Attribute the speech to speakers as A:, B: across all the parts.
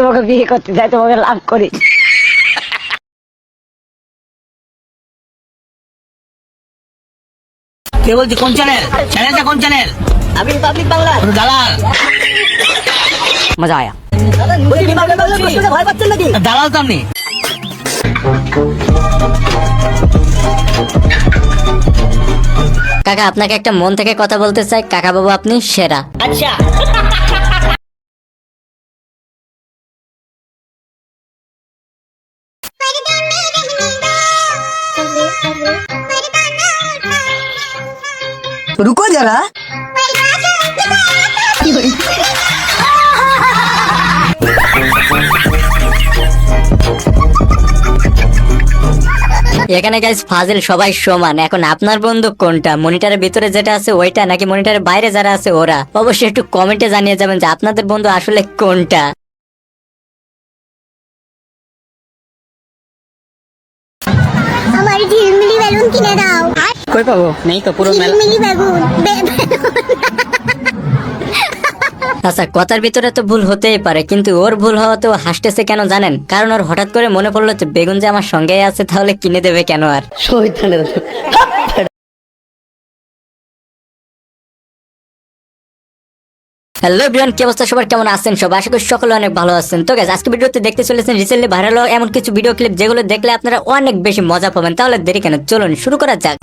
A: তোমাকে বিয়ে করতে চাই তোমাকে লাভ করি।
B: কে বলছি? কোন চ্যানেল চ্যানেলটা কোন চ্যানেল
A: আমি পাবলিক বাংলা
B: দালাল?
A: মজা আয়া।
B: দালাল তো আপনি।
C: কাকা আপনাকে একটা মন থেকে কথা বলতে চাই। কাকা বাবু আপনি সেরা।
B: আচ্ছা।
C: এখানে গাইজ ফাজিল সবাই সমান। এখন আপনার বন্ধু কোনটা? মনিটারের ভিতরে যেটা আছে ওইটা নাকি মনিটরের বাইরে যারা আছে ওরা? অবশ্যই একটু কমেন্টে জানিয়ে যাবেন যে আপনাদের বন্ধু আসলে কোনটা।
D: আমার বেলুন কিনে দাও।
A: কই পাবো? নেই তো পুরো মেলা।
D: মিলি বেগুন। বে-
C: আচ্ছা কথার ভিতরে তো ভুল হতেই পারে কিন্তু ওর ভুল হওয়াতেও হাসতেছে কেন জানেন? কারণ ওর হঠাৎ করে মনে পড়ল যে বেগুন যে আমার সঙ্গে আছে তাহলে কিনে দেবে কেন আর? হ্যালো ব্রিয়ান কি অবস্থা? সবার কেমন আছেন সব আশা করি সকলে অনেক ভালো আছেন। তো গেছে আজকে ভিডিওতে দেখতে চলেছেন রিসেন্টলি ভাইরাল হওয়া এমন কিছু ভিডিও ক্লিপ যেগুলো দেখলে আপনারা অনেক বেশি মজা পাবেন। তাহলে দেরি কেন চলুন শুরু করা যাক।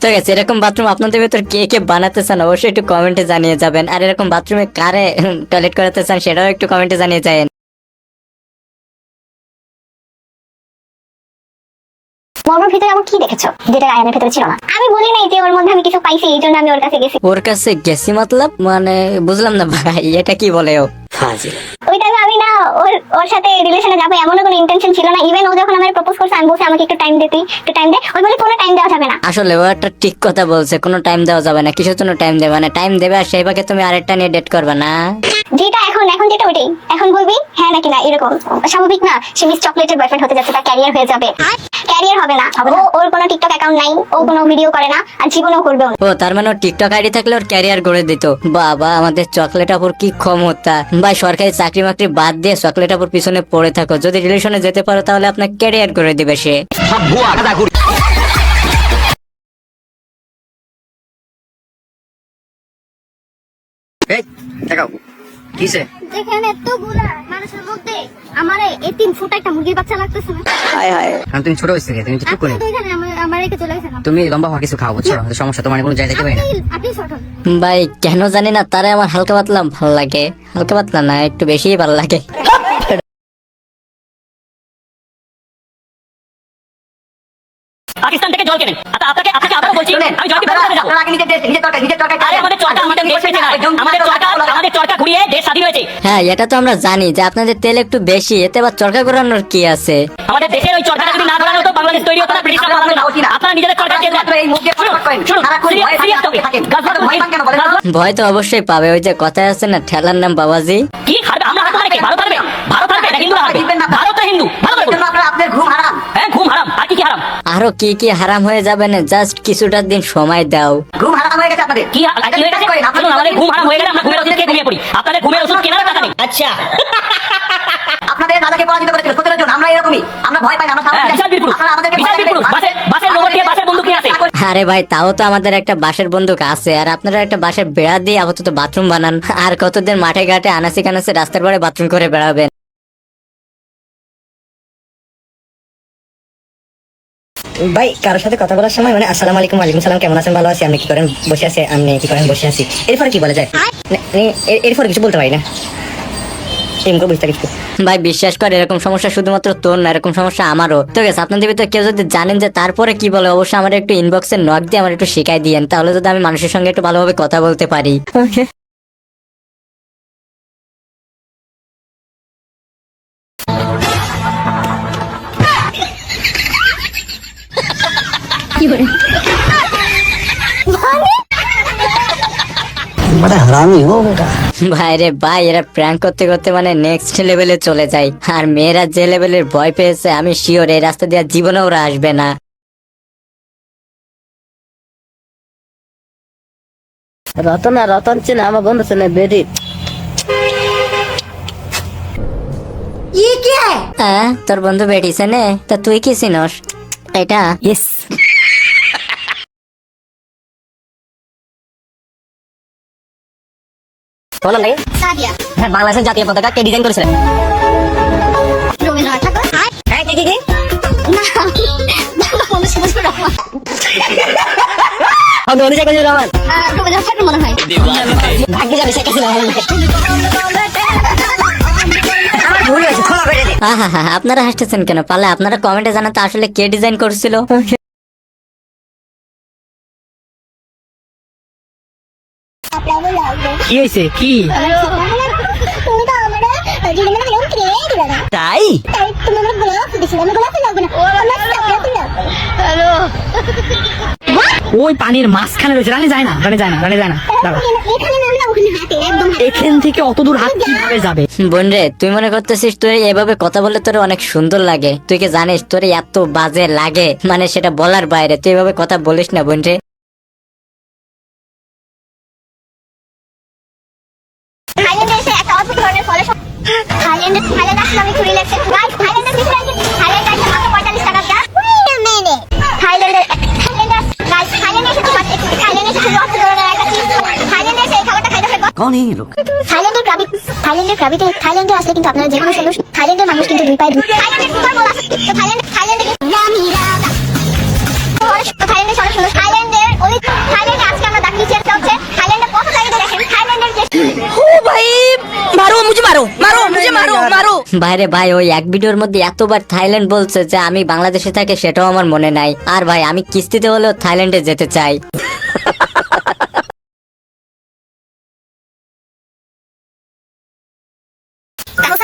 C: তো গেছে এরকম বাথরুম আপনাদের ভেতর কে কে বানাতে চান? অবশ্যই একটু কমেন্টে জানিয়ে যাবেন। আর এরকম বাথরুমে কারে টয়লেট করাতে চান সেটাও একটু কমেন্টে জানিয়ে যাবেন
D: মর্মর ভিতরে এমন কি দেখেছ যেটা আয়নের ভিতরে ছিল না? আমি বলি নাই যে ওর মধ্যে আমি কিছু পাইছি এই জন্য আমি ওর কাছে গেছি।
C: ওর কাছে গেছি মতলব মানে বুঝলাম না ভাই এটা কি বলে ও?
D: আমি না ওর ওর সাথে রিলেশনে যাব এমনও কোনো ইন্টেনশন ছিল না। ইভেন ও যখন আমার প্রপোজ করছে আমি বলছি আমাকে একটু টাইম একটু টাইম দে। ওই বলে কোনো টাইম দেওয়া যাবে না।
C: আসলে ও একটা ঠিক কথা বলছে কোনো টাইম দেওয়া যাবে না কিসের জন্য টাইম দেবে না? টাইম দেবে আর সেই ভাগে তুমি আরেকটা নিয়ে ডেট করবে না।
D: যেটা এখন এখন এরকম। স্বাভাবিক না সে মিস চকলেটের বয়ফ্রেন্ড হতে যাচ্ছে তার ক্যারিয়ার হয়ে যাবে। ক্যারিয়ার হবে না। ও ওর কোনো টিকটক অ্যাকাউন্ট নাই ও কোনো ভিডিও করে না আর জীবনেও করবেও না।
C: ও তার মানে টিকটক আইডি থাকলে ওর ক্যারিয়ার গড়ে দিত। বাবা আমাদের চকলেট আপুর কি ক্ষমতা। ভাই সরকারি চাকরি মাকরি বাদ দিয়ে চকলেট আপুর পিছনে পড়ে থাকো। যদি রিলেশনে যেতে পারো তাহলে আপনার ক্যারিয়ার করে দিবে সে।
A: এই দেখাও। কিসে?
D: যেখানে এতগুলা মানুষের মধ্যে আমার এই তিন ফুট একটা মুরগির বাচ্চা লাগতেছে না।
A: হায় হায়।
E: কারণ তুমি ছোট হয়েছে তুমি তো করে
D: আপনি তো এখানে আমার আমার রেখে চলে গেছেন।
E: তুমি লম্বা হওয়া কিছু খাও বুঝছ? সমস্যা তোমার কোনো জায়গা দেখতে না।
D: আপনি আপনি
C: ভাই কেন জানি না তারা আমার হালকা পাতলা ভালো লাগে। হালকা পাতলা না একটু বেশিই ভালো লাগে।
B: পাকিস্তান থেকে জল কেনেন? আচ্ছা আপনাকে আপনাকে আবারও বলছি আমি জলকে ব্যবহার যাব আরে আমাদের চরকা আমাদের পেয়েছে না আমাদের চরকা আমাদের স্বাধীন হয়েছে।
C: হ্যাঁ এটা তো আমরা জানি যে আপনাদের তেল একটু বেশি এতে আবার চরকা ঘোরানোর কি আছে?
B: আমাদের দেশের ওই চরকাটা যদি না ঘোরানো হতো বাংলাদেশ তৈরি হতো না ব্রিটিশ আমলে না। আপনারা নিজেদের চরকা দিয়ে মুখে শুনুন, শুনুন, serious, serious topic।
C: ভয় তো? অবশ্যই পাবে। ওই যে কথায় আছে না ঠেলার নাম বাবাজি।
B: কি হারবে আমরা হাত ধরে কি? ভারত হারবে ভারত হারবে না হিন্দুরা হারবে ভারত তো হিন্দু ভালো করে বলুন। হ্যাঁ ঘুম হারাম আর কি কি হারাম?
C: আরও কি কি হারাম হয়ে যাবে না? জাস্ট কিছুটা দিন সময় দাও।
B: কি হা- কি হয়ে গেছে শুনুন, আমাদের ঘুম হারাম হয়ে গেলে আমরা ঘুমের ওষুধ খেয়ে ঘুমিয়ে পড়ি। আপনাদের ঘুমের ওষুধ কেনার টাকা নেই। আচ্ছা।
F: আপনাদের দাদাকে পরাজিত করেছিল। সতেরো জন। আমরা এরকমই। আমরা ভয় পাই না। আমরা দেখাবেন।
B: বাসের বাসের রোবট দিয়ে বাসের বন্দুক আসে।
C: আরে ভাই তাও তো আমাদের একটা বাঁশের বন্দুক আছে। আর আপনারা একটা বাঁশের বেড়া দিয়ে আপাতত বাথরুম বানান। আর কতদিন মাঠে ঘাটে আনাসি কানাসি রাস্তার পরে বাথরুম করে বেড়াবেন?
E: ভাই কারোর সাথে কথা বলার সময় মানে আসসালামু আলাইকুম ওয়ালাইকুম সালাম কেমন আছেন? ভালো আছি আপনি কি করেন? বসে আছে আপনি কি করেন? বসে আছি। এরপরে কি বলা যায়? এরপরে কিছু বলতে পারি না।
C: ভাই বিশ্বাস করে এরকম সমস্যা শুধুমাত্র তোর না এরকম সমস্যা আমারও। তো গেছে আপনাদের ভিতরে কেউ যদি জানেন যে তারপরে কি বলে অবশ্যই আমার একটু ইনবক্সে নক দিয়ে আমার একটু শিখাই দিয়েন। তাহলে যদি আমি মানুষের সঙ্গে একটু ভালোভাবে কথা বলতে পারি।
A: বেটা হারামি ও বেটা।
C: ভাই রে ভাই এরা প্র্যাঙ্ক করতে করতে মানে নেক্সট লেভেলে চলে যায়। আর মেয়েরা যে লেভেলের ভয় পেয়েছে আমি শিওর এই রাস্তা দিয়ে জীবনে ওরা আসবে না।
A: রতন আর রতন চিনে আমার বন্ধু চিনে বেরি ইয়ে
C: হ্যাঁ, তোর বন্ধু বেটি চেনে? তা তুই কি চিনস? এটা?
A: ইস
D: সাদিয়া।
A: হ্যাঁ বাংলাদেশের জাতীয় পতাকা কে ডিজাইন করেছিলেন
D: রবীন্দ্রনাথ ঠাকুর।
A: হ্যাঁ কে কে কে?
D: রবীন্দ্রনাথ ঠাকুর মনে হয়।
A: ভাগ্যে যাবে সে কাছে
C: আপনারা হাসতেছেন কেন? পালে আপনারা কমেন্টে জানাতে আসলে কে ডিজাইন করছিল।
D: আমার চকলেট দিলে হ্যালো
A: ওই পানির মাঝখানে রয়েছে রানে যায় না রানে যায় না রানে যায় না।
D: এখানে নামলে ওখানে হাতে একদম
A: এখান থেকে অত দূর হাত কীভাবে যাবে?
C: বোন রে তুই মনে করতেছিস তুই এভাবে কথা বললে তোর অনেক সুন্দর লাগে? তুই কি জানিস তোর এত বাজে লাগে? মানে সেটা বলার বাইরে তুই এভাবে কথা বলিস না বোন রে
D: অদ্ভুত ধরনের থাইল্যান্ডে থাইল্যান্ড আসলে আমি ঘুরে লেগেছে গাইস থাইল্যান্ডের ভিতরে আছে থাইল্যান্ডে আছে মাত্র 45 টাকা গ্যাস ওয়েট আ মিনিট থাইল্যান্ডে থাইল্যান্ডে গাইস থাইল্যান্ডে এসে তোমার থাইল্যান্ডে এসে অদ্ভুত ধরনের একটা চিজ থাইল্যান্ডে এসে এই খাবারটা খাইতে হবে
A: কন এই লোক
D: থাইল্যান্ডের গ্রাবি থাইল্যান্ডের গ্রাবিতে থাইল্যান্ডে আসলে কিন্তু আপনারা যে কোনো সময় থাইল্যান্ডের মানুষ কিন্তু দুই পায়ে দুই থাইল্যান্ডে সুপার বল আছে থাইল্যান্ড থাইল্যান্ডে রামি রাজা থাইল্যান্ডে সবাই সুন্দর থাইল্যান্ডে আজকে আমরা ডাকলি চেঞ্জ হচ্ছে থাইল্যান্ডে কত জায়গায় দেখেন থাইল্যান্ডের যে
C: বাইরে ভাই, ওই এক ভিডিওর মধ্যে এতবার থাইল্যান্ড বলছে যে আমি বাংলাদেশে থাকি, সেটাও আমার মনে নাই। আর ভাই, আমি কিস্তিতে হলেও থাইল্যান্ডে যেতে চাই।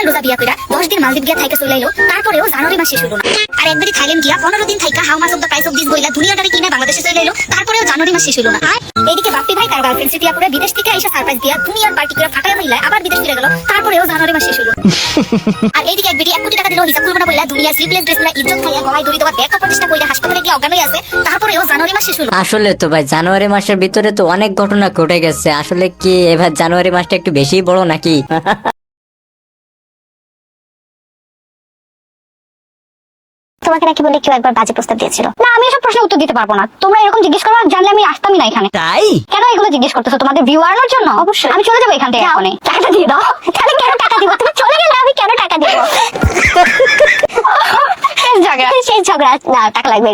D: রোজা বিয়া কইরা 10 দিন মালদ্বীপ গিয়া থাইকা চলে আইলো তারপরেও জানুয়ারি মাস হলো না। আর একবারই থাইল্যান্ড গিয়া 15 দিন থাইকা how much of the price of this বইলা দুনিয়াটারে কিনে বাংলাদেশে চলে আইলো তারপরেও জানুয়ারি মাস হলো না। আর এইদিকে বাপ্পি ভাই তার গার্লফ্রেন্ড সিটিয়া করে বিদেশ থেকে আইসা সারপ্রাইজ দিয়া দুনিয়ার পার্টি করে ফাটায় হইলা আবার বিদেশ ফিরে গেল, তারপরেও জানুয়ারি মাস হলো আর এইদিকে এক বেটি এক কোটি টাকা দিলেও হিসাব করব না বইলা দুনিয়ার স্লিপলেস ড্রেসগুলা ইজ্জত খাইয়া গলায় দড়ি দেওয়া ব্যাগ প্রতিষ্ঠা কইরা হাসপাতালে গিয়ে অজ্ঞান আছে, তারপরেও জানুয়ারি মাস হলো
C: আসলে তো ভাই, জানুয়ারি মাসের ভিতরে তো অনেক ঘটনা ঘটে গেছে। আসলে কি এবার জানুয়ারি মাসটা একটু বেশি বড় নাকি?
D: তোমাকে নাকি বলে কেউ একবার বাজে প্রস্তাব দিয়েছিল? না আমি এসব প্রশ্নের উত্তর দিতে পারব না। তোমরা এরকম জিজ্ঞেস করো জানলে আমি আসতামই না এখানে।
A: তাই?
D: কেন এগুলো জিজ্ঞেস করতেছো তোমাদের ভিউ আনার জন্য? অবশ্যই। আমি চলে যাব এখান থেকে এখনই টাকাটা দিয়ে দাও। তাহলে কেন টাকা দিব? তুমি চলে গেলে আমি কেন টাকা দিব? শেষ ঝগড়া। না টাকা লাগবে।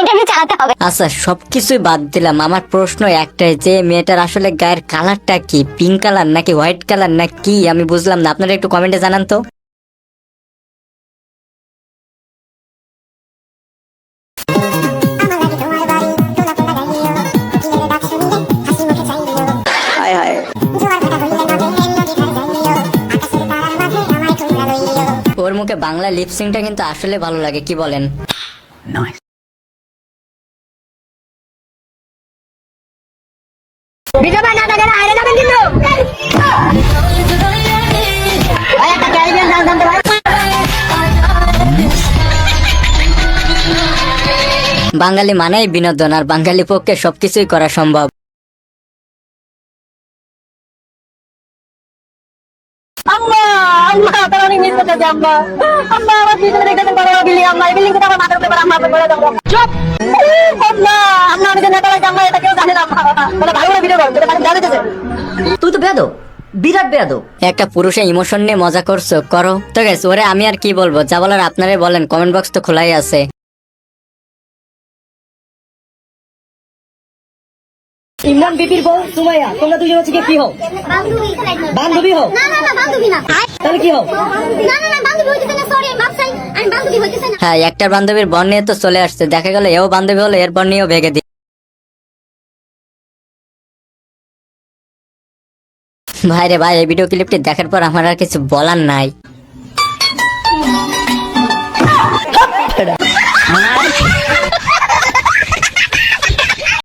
D: ইন্টারভিউ চালাতে হবে।
C: আচ্ছা সবকিছুই বাদ দিলাম। আমার প্রশ্ন একটাই যে মেয়েটার আসলে গায়ের কালারটা কি? পিঙ্ক কালার নাকি হোয়াইট কালার না কি আমি বুঝলাম না। আপনারা একটু কমেন্টে জানান তো। বাংলা লিপসিংটা কিন্তু আসলে ভালো লাগে কি বলেন? বাঙালি মানেই বিনোদন আর বাঙালি পক্ষে সবকিছুই করা সম্ভব।
B: আম্মা তারা অনেক মিস করতেছে আম্মা আম্মা আমার পিছনে দেখতেছেন বড় বড় বিল্ডিং আম্মা এই বিল্ডিং থেকে আমার মাথার উপরে আম্মা আপনি বলে দাও চুপ! আম্মা আম্মা আমি নেতা লাগে আম্মা এটা কেউ জানে না আম্মা ভালো করে ভিডিও করো যেটা মানে জানে
E: তুই তো বেদ বিরাট বেদ
C: একটা পুরুষে ইমোশন নিয়ে মজা করছ করো। তো গেছ ওরে আমি আর কি বলব? যা বলার আপনারাই বলেন কমেন্ট বক্স তো খোলাই আছে।
A: ইমরান বিপির বউ সুমাইয়া তোমরা দুজন হচ্ছে কি হও?
D: বান্ধবী
A: বান্ধবী হও?
D: না না না বান্ধবী না।
A: তাহলে কি হও?
D: না না না বান্ধবী হইতেছে না সরি বাপসাই আমি বান্ধবী হইতেছে না।
C: হ্যাঁ একটা বান্ধবীর বন নিয়ে তো চলে আসছে দেখা গেল এও বান্ধবী হলো এর বন নিয়েও ভেঙে দি ভাই রে ভাই এই ভিডিও ক্লিপটি দেখার পর আমার আর কিছু বলার নাই।